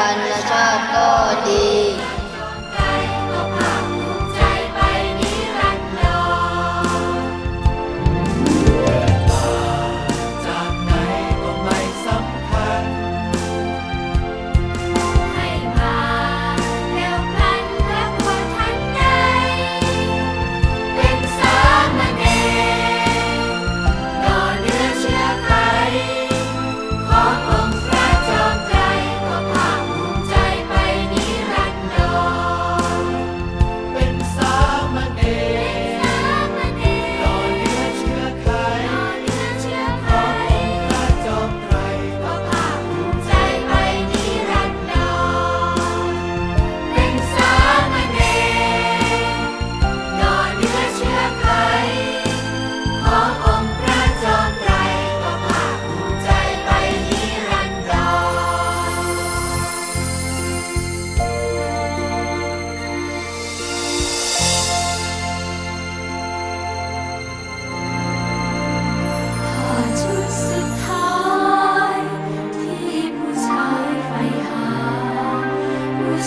รัญชาติก็ดี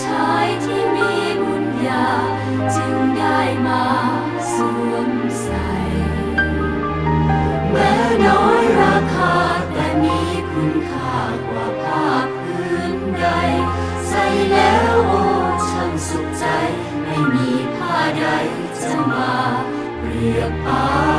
ชายที่มีบุญญา จึงได้มาสวมใส่แม้น้อยราคาแต่มีคุณค่ากว่าผ้าพื้นใด ใส่แล้วโอ้ช่างสุขใจ ไม่มีผ้าใดจะมาเปรียบปา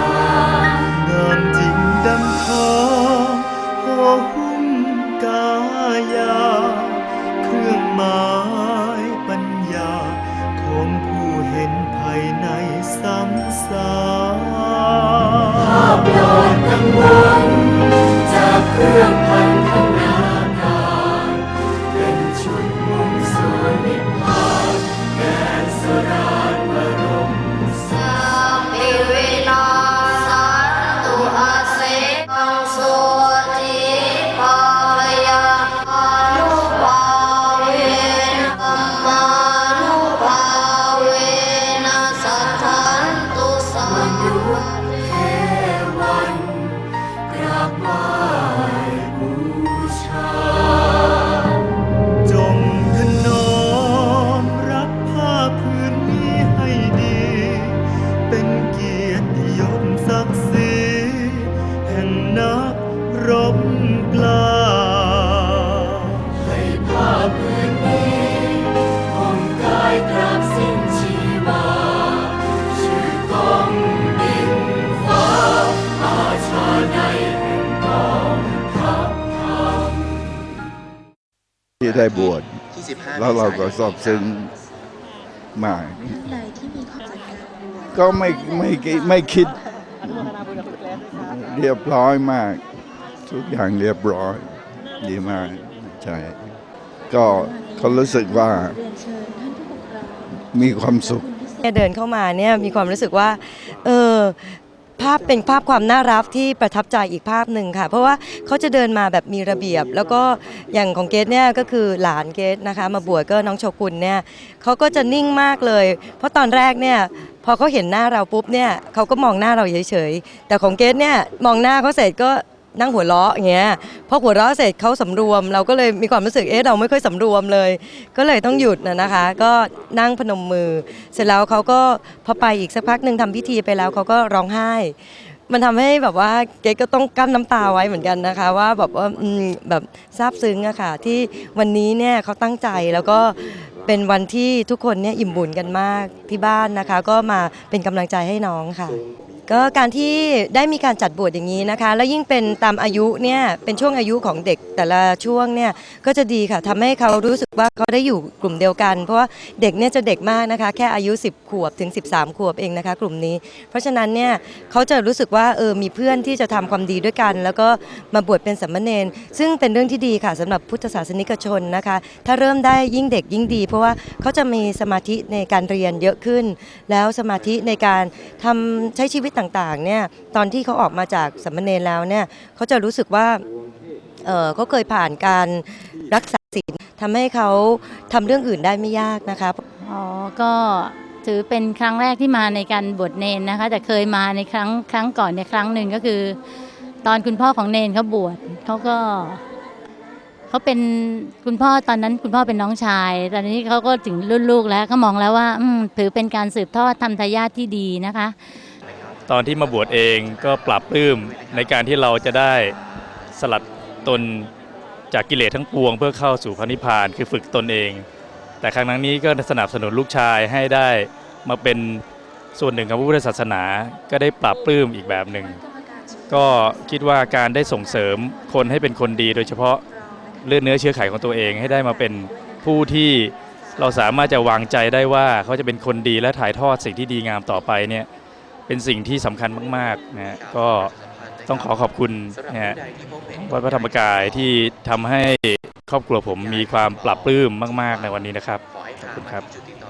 ยติยศศักดิ์ศรีแห่งนักรบกล้าให้ภาพพื้นนี้ห่มกายกราบสิ้นชีวา ชื่อกองบินฟ้าอาชาในกองทัพธรที่ได้บวช แล้วเราก็สอบซึ้งมาก ในที่มีข้อจำกั ก็ไม่ไม่ไม่คิดเรียบร้อยมาก ทุกอย่างเรียบร้อย ดีมากใช่ก็เขารู้สึกว่ามีความสุขเดินเข้ามาเนี่ยมีความรู้สึกว่า เออ ภาพเป็นภาพความน่ารักที่ประทับใจอีกภาพหนึ่งค่ะ เพราะว่าเขาจะเดินมาแบบมีระเบียบ แล้วก็อย่างของเกดเนี่ยก็คือหลานเกดนะคะ มาบวชก็น้องโชกุนเนี่ยเขาก็จะนิ่งมากเลย เพราะตอนแรกเนี่ยพอเขาเห็นหน้าเราปุ๊บเนี่ยเขาก็มองหน้าเราเฉยๆแต่ของเกดเนี่ยมองหน้าเขาเสร็จก็ นั่งหัวเราะอย่างเงี้ยพอหัวเราะเสร็จเขาสำรวม เราก็เลยมีความรู้สึกเอ๊ะเราไม่ค่อยสำรวมเลย ก็เลยต้องหยุดนะนะคะ ก็นั่งพนมมือ เสร็จแล้วเขาก็พอไปอีกสักพักหนึ่งทำพิธีไปแล้วเขาก็ร้องไห้ มันทำให้แบบว่าเก๊ก็ต้องกั้นน้ำตาไว้เหมือนกันนะคะ ว่าแบบว่าอืมแบบซาบซึ้งอะค่ะ ที่วันนี้เนี่ยเขาตั้งใจแล้วก็เป็นวันที่ทุกคนเนี่ยอิ่มบุญกันมากที่บ้านนะคะ ก็มาเป็นกำลังใจให้น้องค่ะ ก็การที่ได้มีการจัดบวชอย่างนี้นะคะ แล้วยิ่งเป็นตามอายุเนี่ยเป็นช่วงอายุของเด็กแต่ละช่วงเนี่ยก็จะดีค่ะทำให้เขารู้สึกว่าเขาได้อยู่กลุ่มเดียวกัน เพราะว่าเด็กเนี่ยจะเด็กมากนะคะ แค่อายุ 10 ขวบถึง 13 ขวบเองนะคะ กลุ่มนี้ เพราะฉะนั้นเนี่ยเขาจะรู้สึกว่าเออมีเพื่อนที่จะทำความดีด้วยกัน แล้วก็มาบวชเป็นสัมมเนนซึ่งเป็นเรื่องที่ดีค่ะสำหรับพุทธศาสนิกชนนะคะ ถ้าเริ่มได้ยิ่งเด็กยิ่งดี เพราะว่าเขาจะมีสมาธิในการเรียนเยอะขึ้น แล้วสมาธิในการทำใช้ชีวิตต่างๆเนี่ยตอนที่เขาออกมาจากสัมมเนรแล้วเนี่ยเขาจะรู้สึกว่าเออเขาเคยผ่านการรักษาศีลทำให้เขาทำเรื่องอื่นได้ไม่ยากนะคะอ๋อก็ถือเป็นครั้งแรกที่มาในการบวชเนนนะคะ แต่เคยมาในครั้งครั้งก่อนในครั้งหนึ่งก็คือ ตอนคุณพ่อของเนนเขาบวชเขาก็เขาเป็นคุณพ่อตอนนั้นคุณพ่อเป็นน้องชาย ตอนนี้เขาก็ถึงรุ่นลูกแล้วเขามองแล้วว่าถือเป็นการสืบทอดทำทายาทที่ดีนะคะ ตอนที่มาบวชเองก็ปรับปลื้มในการที่เราจะได้สลัดตนจากกิเลสทั้งปวง เพื่อเข้าสู่พระนิพพานคือฝึกตนเอง แต่ครั้งนั้นนี้ก็สนับสนุนลูกชายให้ได้มาเป็นส่วนหนึ่งของพระพุทธศาสนา ก็ได้ปรับปลื้มอีกแบบหนึ่งก็คิดว่าการได้ส่งเสริมคนให้เป็นคนดี โดยเฉพาะเลือดเนื้อเชื้อไขของตัวเองให้ได้มาเป็นผู้ที่เราสามารถจะวางใจได้ว่าเขาจะเป็นคนดีและถ่ายทอดสิ่งที่ดีงามต่อไปเนี่ย เป็นสิ่งที่สำคัญมากๆนะฮะก็ต้องขอขอบคุณนะฮะวัดพระธรรมกายที่ทำให้ครอบครัวผมมีความปรับปลื้มมาก ๆ ในวันนี้นะครับ ขอบคุณครับ